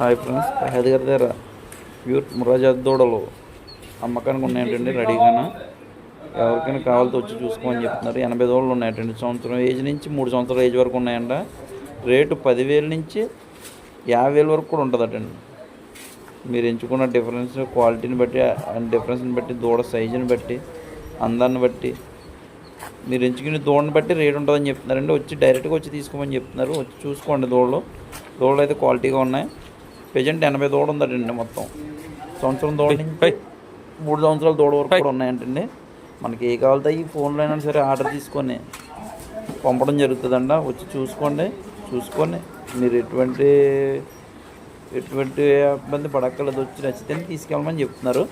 Hi friends Hyderabad దగ్గర pure మురాజాద్ దూడలు అమ్మకానికి ఉన్నాయంటండి రెడీగానా? ఎవరికైనా కావాలతో వచ్చి చూసుకోమని చెప్తున్నారు. ఎనభై దూడలు ఉన్నాయంటండి. సంవత్సరం ఏజ్ నుంచి మూడు సంవత్సరాల ఏజ్ వరకు ఉన్నాయంట. రేటు పదివేల నుంచి యాభై వేల వరకు కూడా ఉంటుందటండి. మీరు ఎంచుకున్న డిఫరెన్స్ క్వాలిటీని బట్టి అండ్ డిఫరెన్స్ని బట్టి దూడ సైజుని బట్టి అందాన్ని బట్టి మీరు ఎంచుకునే దూడని బట్టి రేట్ ఉంటుందని చెప్తున్నారండి. వచ్చి డైరెక్ట్గా వచ్చి తీసుకోమని చెప్తున్నారు. వచ్చి చూసుకోండి దూడలు. దూడలు అయితే క్వాలిటీగా ఉన్నాయి. ప్రజెంట్ ఎనభై దూడ ఉందటండి మొత్తం. సంవత్సరం దూడ నుంచి మూడు సంవత్సరాల దూడ వరకు కూడా ఉన్నాయంటండి. మనకి ఏ కావాలితే ఈ ఫోన్లో అయినా సరే ఆర్డర్ తీసుకొని పంపడం జరుగుతుందంట. వచ్చి చూసుకోండి. చూసుకొని మీరు ఎటువంటి ఎటువంటి ఇబ్బంది పడక్కర్లేదు. వచ్చి నచ్చితే తీసుకెళ్ళమని చెప్తున్నారు.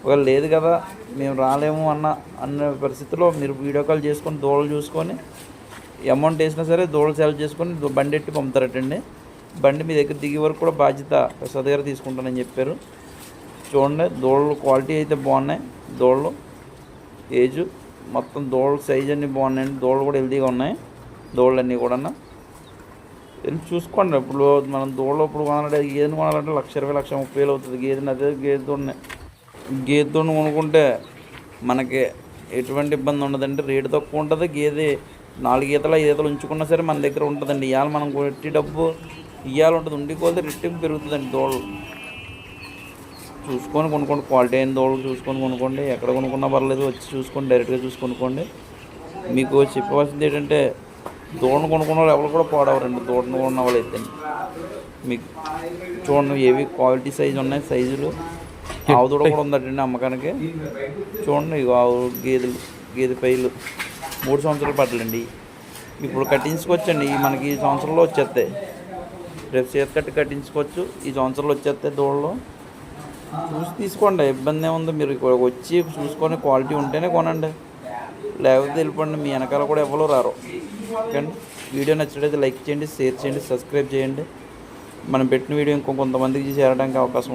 ఒకవేళ లేదు కదా మేము రాలేము అన్న అన్న పరిస్థితిలో మీరు వీడియో కాల్ చేసుకొని దూడలు చూసుకొని అమౌంట్ వేసినా సరే దూడలు సెలెక్ట్ చేసుకొని బండి ఎట్టి పంపుతారటండి. బండి మీ దగ్గర దిగే వరకు కూడా బాధ్యత ప్రసాద్ గారు తీసుకుంటానని చెప్పారు. చూడండి దూడలు క్వాలిటీ అయితే బాగున్నాయి. దూడలు ఏజ్ మొత్తం దోళ్ళ సైజ్ అన్నీ బాగున్నాయండి. దూడలు కూడా హెల్తీగా ఉన్నాయి. దోళ్ళు అన్నీ కూడా వెళ్ళి చూసుకోండి. ఇప్పుడు మనం దూడలు ఇప్పుడు కొనాలంటే గేదెని కొనాలంటే లక్ష ఇరవై లక్ష ముప్పై వేలు అవుతుంది. గేదెని అదే గేదెతోనే గేదెతోని కొనుక్కుంటే మనకి ఎటువంటి ఇబ్బంది ఉండదండి. రేటు తక్కువ ఉంటుంది. గేదె నాలుగు ఈతలు ఐదు ఈతలు ఉంచుకున్నా సరే మన దగ్గర ఉంటుందండి. ఇవాళ మనం కొట్టి డబ్బు ఇవాళ ఉండి కొలితే రెట్టింపు పెరుగుతుందండి దోళ్ళు చూసుకొని కొనుక్కోండి. క్వాలిటీ అయిన దోళ్ళు చూసుకొని కొనుక్కోండి. ఎక్కడ కొనుక్కున్నా పర్లేదు వచ్చి చూసుకొని డైరెక్ట్గా చూసి కొనుక్కోండి. మీకు చెప్పవలసింది ఏంటంటే దూడను కొనుక్కున్న వాళ్ళు ఎవరు కూడా పాడవరండి. దూడను కొన్న వాళ్ళు అయితే. మీకు చూడండి ఏవి క్వాలిటీ సైజు ఉన్నాయి సైజులు. ఆవు దూడ కూడా ఉందండి అమ్మకానికి. చూడండి ఇగో ఆవు గేదెలు గేదె పైలు. మూడు సంవత్సరాలు పట్టలండి. ఇప్పుడు కట్టించుకోవచ్చండి మనకి ఈ సంవత్సరంలో వచ్చేస్తాయి. రేపు చేతి కట్టించుకోవచ్చు. ఈ సంవత్సరాలు వచ్చేస్తే దూడలు. చూసి తీసుకోండి ఇబ్బంది ఏముంది? మీరు వచ్చి చూసుకొని క్వాలిటీ ఉంటేనే కొనండి. లేకపోతే వెళ్ళిపోండి మీ వెనకాల కూడా ఎవరు రారు. ఓకే అండి వీడియో నచ్చినట్లయితే లైక్ చేయండి షేర్ చేయండి సబ్స్క్రైబ్ చేయండి. మనం పెట్టిన వీడియో ఇంకో కొంతమందికి చేరడానికి అవకాశం